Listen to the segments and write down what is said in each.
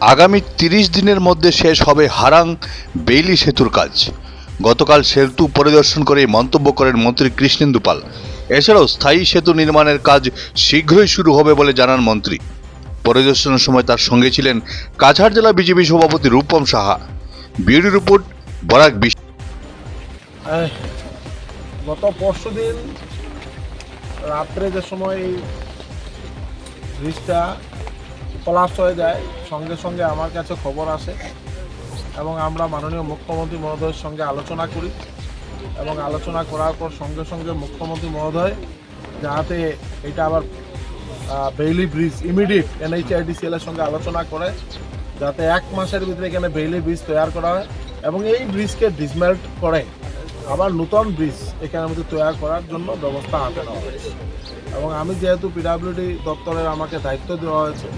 আগামী তিরিশ দিনের মধ্যে শেষ হবে হারাং বেইলি সেতুর কাজ। গতকাল সেতু পরিদর্শন করে মন্তব্য করেন মন্ত্রী কৃষ্ণেন্দু পাল। এছাড়াও স্থায়ী সেতু নির্মাণের কাজ শীঘ্রই শুরু হবে বলে জানান মন্ত্রী। পরিদর্শনের সময় তার সঙ্গে ছিলেন কাছাড় জেলা বিজেপি সভাপতি রূপম সাহা। বিউটি রিপোর্ট, বরাক বিশ্ব গত পরশু দিন রাত্রে যে সময় ব্রিজটা কলাপস হয়ে যায়, সঙ্গে সঙ্গে আমার কাছে খবর আসে এবং আমরা মাননীয় মুখ্যমন্ত্রী মহোদয়ের সঙ্গে আলোচনা করি এবং আলোচনা করার পর সঙ্গে সঙ্গে মুখ্যমন্ত্রী মহোদয় যাহাতে এটা আবার বেইলি ব্রিজ ইমিডিয়েট এনএইচআইডিসিএল এর সঙ্গে আলোচনা করে, যাতে এক মাসের ভিতরে এখানে বেইলি ব্রিজ তৈরি করা হয় এবং এই ব্রিজকে ডিসমেল্ট করে আবার নতুন ব্রিজ এখানের মধ্যে তৈরি করার জন্য ব্যবস্থা হাতে নেওয়া হয়েছে। এবং আমি যেহেতু পিডাব্লিউডি দপ্তরের আমাকে দায়িত্ব দেওয়া হয়েছে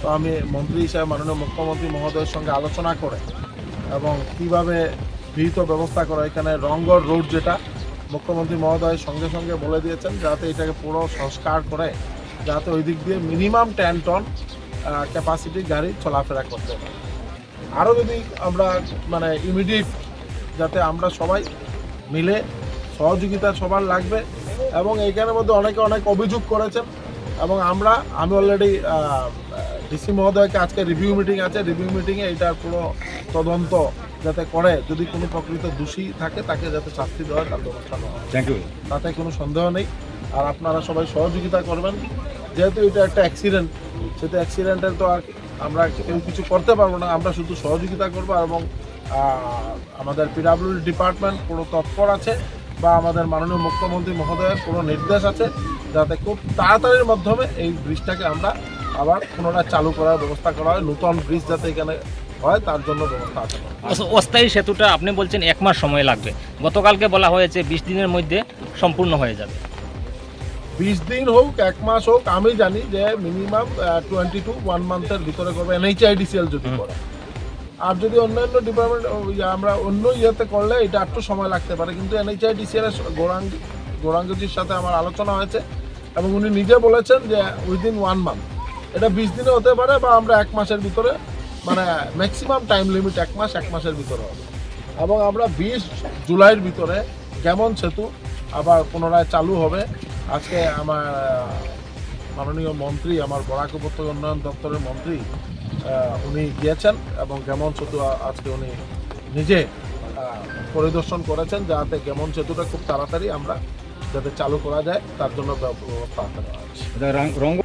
তো আমি মন্ত্রী হিসাবে মাননীয় মুখ্যমন্ত্রী মহোদয়ের সঙ্গে আলোচনা করে এবং কীভাবে বিহিত ব্যবস্থা করা, এখানে রঙ্গর রোড যেটা মুখ্যমন্ত্রী মহোদয় সঙ্গে সঙ্গে বলে দিয়েছেন, যাতে এটাকে পুরো সংস্কার করে, যাতে ওই দিক দিয়ে মিনিমাম টেন টন ক্যাপাসিটির গাড়ি চলাফেরা করতে পারে। আরও যদি আমরা মানে ইমিডিয়েট যাতে আমরা সবাই মিলে সহযোগিতা সবার লাগবে এবং এইখানের মধ্যে অনেকে অনেক অভিযোগ করেছেন এবং আমরা, আমি অলরেডি ডিসি মহোদয়কে আজকে রিভিউ মিটিং আছে। রিভিউ মিটিংয়ে এটার পুরো তদন্ত যাতে করে যদি কোনো প্রকৃত দোষী থাকে তাকে যাতে শাস্তি দেওয়ার তার ব্যবস্থা নেওয়া হয়। থ্যাংক ইউ তাতে কোনো সন্দেহ নেই। আর আপনারা সবাই সহযোগিতা করবেন। যেহেতু এটা একটা অ্যাক্সিডেন্ট সেটা অ্যাক্সিডেন্টের তো আর আমরা কেউ কিছু করতে পারব না। আমরা শুধু সহযোগিতা করব এবং আমাদের পিডাব্লিউডি ডিপার্টমেন্ট পুরো তৎপর আছে বা আমাদের মাননীয় মুখ্যমন্ত্রী মহোদয়ের পুরো নির্দেশ আছে যাতে খুব তাড়াতাড়ির মাধ্যমে এই ব্রিজটাকে আমরা আবার পুনরায় চালু করার ব্যবস্থা করা হয় নতুন ব্রিজ যাতে এখানে হয় তার জন্য ব্যবস্থা আছে। অস্থায়ী সেতুটা আপনি বলছেন এক মাস সময় লাগবে। গতকালকে বলা হয়েছে বিশ দিনের মধ্যে সম্পূর্ণ হয়ে যাবে। বিশ দিন হোক এক মাস হোক আমি জানি যে মিনিমাম টোয়েন্টি টু ওয়ান মান্থের ভিতরে করবে এনএইচআইডিসিএল যদি। করে। আর যদি অন্যান্য ডিপার্টমেন্ট আমরা অন্য ইয়েতে করলে এটা একটু সময় লাগতে পারে কিন্তু এনএইচআইডিসিএল এর গৌরাঙ্গ গৌরাঙ্গজির সাথে আমার আলোচনা হয়েছে এবং উনি নিজে বলেছেন যে উইদিন ওয়ান মান্থ এটা বিশ দিনে হতে পারে বা আমরা এক মাসের ভিতরে মানে ম্যাক্সিমাম টাইম লিমিট এক মাস, এক মাসের ভিতরে হবে। এবং আমরা বিশ জুলাইয়ের ভিতরে কেমন সেতু আবার পুনরায় চালু হবে। আজকে আমার মাননীয় মন্ত্রী, আমার বরাক উপত্যকা উন্নয়ন দপ্তরের মন্ত্রী উনি গিয়েছেন এবং গেমন সেতু আজকে উনি নিজে পরিদর্শন করেছেন যাতে গেমন সেতুটা খুব তাড়াতাড়ি আমরা যাতে চালু করা যায়, তার জন্য ব্যবস্থা নেওয়া রঙ্গ